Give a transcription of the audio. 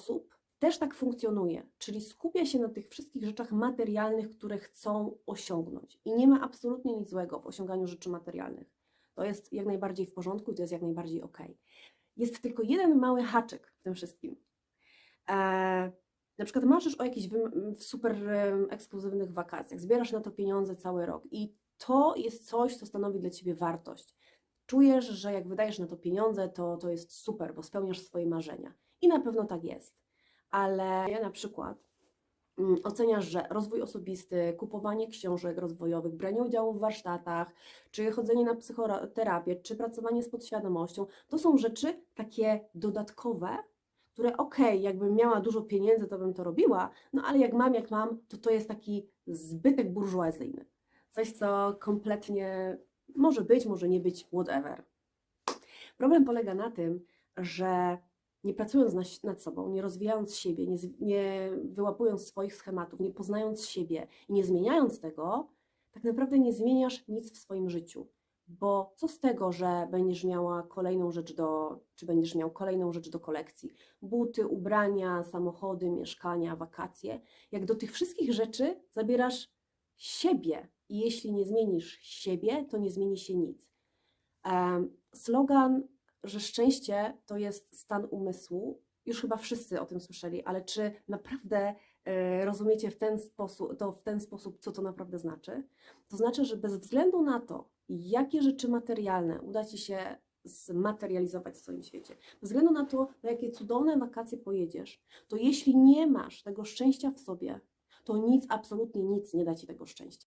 osób też tak funkcjonuje, czyli skupia się na tych wszystkich rzeczach materialnych, które chcą osiągnąć. I nie ma absolutnie nic złego w osiąganiu rzeczy materialnych. To jest jak najbardziej w porządku i to jest jak najbardziej ok. Jest tylko jeden mały haczyk w tym wszystkim. E, na przykład marzysz o jakichś super em, ekskluzywnych wakacjach, zbierasz na to pieniądze cały rok i to jest coś, co stanowi dla ciebie wartość. Czujesz, że jak wydajesz na to pieniądze, to, to jest super, bo spełniasz swoje marzenia. I na pewno tak jest. Ale ja na przykład mm, oceniasz, że rozwój osobisty, kupowanie książek rozwojowych, branie udziału w warsztatach, czy chodzenie na psychoterapię, czy pracowanie z podświadomością, to są rzeczy takie dodatkowe, które okej, jakbym miała dużo pieniędzy, to bym to robiła, no ale jak mam, jak mam, to to jest taki zbytek burżuazyjny. Coś, co kompletnie może być, może nie być, whatever. Problem polega na tym, że nie pracując na, nad sobą, nie rozwijając siebie, nie, nie wyłapując swoich schematów, nie poznając siebie i nie zmieniając tego, tak naprawdę nie zmieniasz nic w swoim życiu. Bo co z tego, że będziesz miała kolejną rzecz do, czy będziesz miał kolejną rzecz do kolekcji? Buty, ubrania, samochody, mieszkania, wakacje. Jak do tych wszystkich rzeczy zabierasz siebie i jeśli nie zmienisz siebie, to nie zmieni się nic. Em, slogan, że szczęście to jest stan umysłu, już chyba wszyscy o tym słyszeli, ale czy naprawdę e, rozumiecie w ten sposób, to w ten sposób, co to naprawdę znaczy? To znaczy, że bez względu na to, jakie rzeczy materialne uda Ci się zmaterializować w swoim świecie, bez względu na to, na jakie cudowne wakacje pojedziesz, to jeśli nie masz tego szczęścia w sobie, to nic, absolutnie nic nie da Ci tego szczęścia.